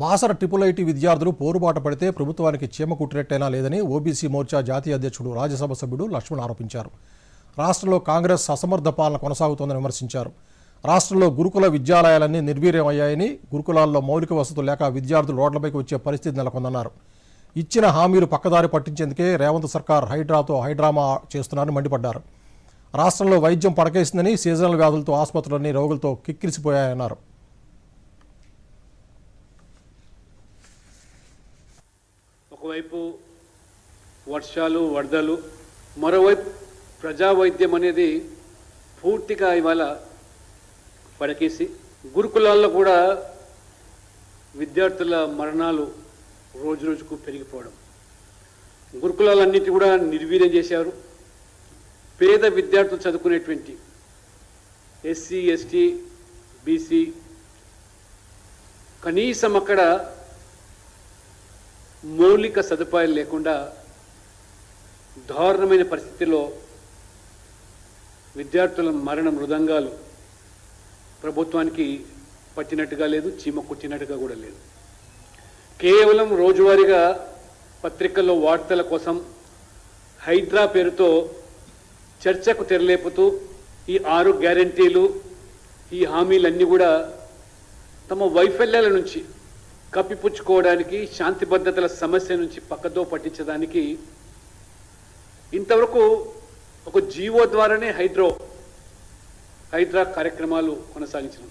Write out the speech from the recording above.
Basara triple IT విద్యార్థులు పోరుబాట పడితే ప్రభుత్వానికి చీమ కుట్టినట్టేనా లేదని ఓబీసీ మోర్చా జాతీయ అధ్యక్షుడు రాజ్యసభ సభ్యుడు లక్ష్మణ్ ఆరోపించారు. రాష్ట్రంలో కాంగ్రెస్ అసమర్థ పాలన కొనసాగుతోందని విమర్శించారు. రాష్ట్రంలో గురుకుల విద్యాలయాలన్నీ నిర్వీర్యమయ్యాయని గురుకులాల్లో మౌలిక వసతులు లేక విద్యార్థులు రోడ్లపైకి వచ్చే పరిస్థితి నెలకొందన్నారు. ఇచ్చిన హామీలు పక్కదారి పట్టించేందుకే రేవంత్ సర్కార్ హైడ్రాతో హైడ్రామా చేస్తున్నారని మండిపడ్డారు. రాష్ట్రంలో వైద్యం పడకేసిందని సీజనల్ వ్యాధులతో ఆసుపత్రులన్నీ రోగులతో కిక్కిరిసిపోయాయన్నారు. ఒకవైపు వర్షాలు వరదలు మరోవైపు ప్రజా వైద్యం అనేది పూర్తిగా ఇవాళ పడకేసి గురుకులాల్లో కూడా విద్యార్థుల మరణాలు రోజు రోజుకు పెరిగిపోవడం. గురుకులాలన్నిటి కూడా నిర్వీర్యం చేశారు. పేద విద్యార్థులు చదువుకునేటువంటి ఎస్సీ ఎస్టీ బీసీ కనీసం అక్కడ మౌలిక సదుపాయాలు లేకుండా దారుణమైన పరిస్థితిలో విద్యార్థుల మరణ మృదంగాలు ప్రభుత్వానికి పట్టినట్టుగా లేదు చీమ కుట్టినట్టుగా కూడా లేదు. కేవలం రోజువారీగా పత్రికల్లో వార్తల కోసం హైడ్రా పేరుతో చర్చకు తెరలేపుతూ ఈ ఆరు గ్యారంటీలు ఈ హామీలన్నీ కూడా తమ వైఫల్యాల నుంచి కప్పిపుచ్చుకోవడానికి శాంతి భద్రతల సమస్య నుంచి పక్కతో పట్టించడానికి ఇంతవరకు ఒక జీవో ద్వారానే హైడ్రో హైడ్రా కార్యక్రమాలు కొనసాగించినాం.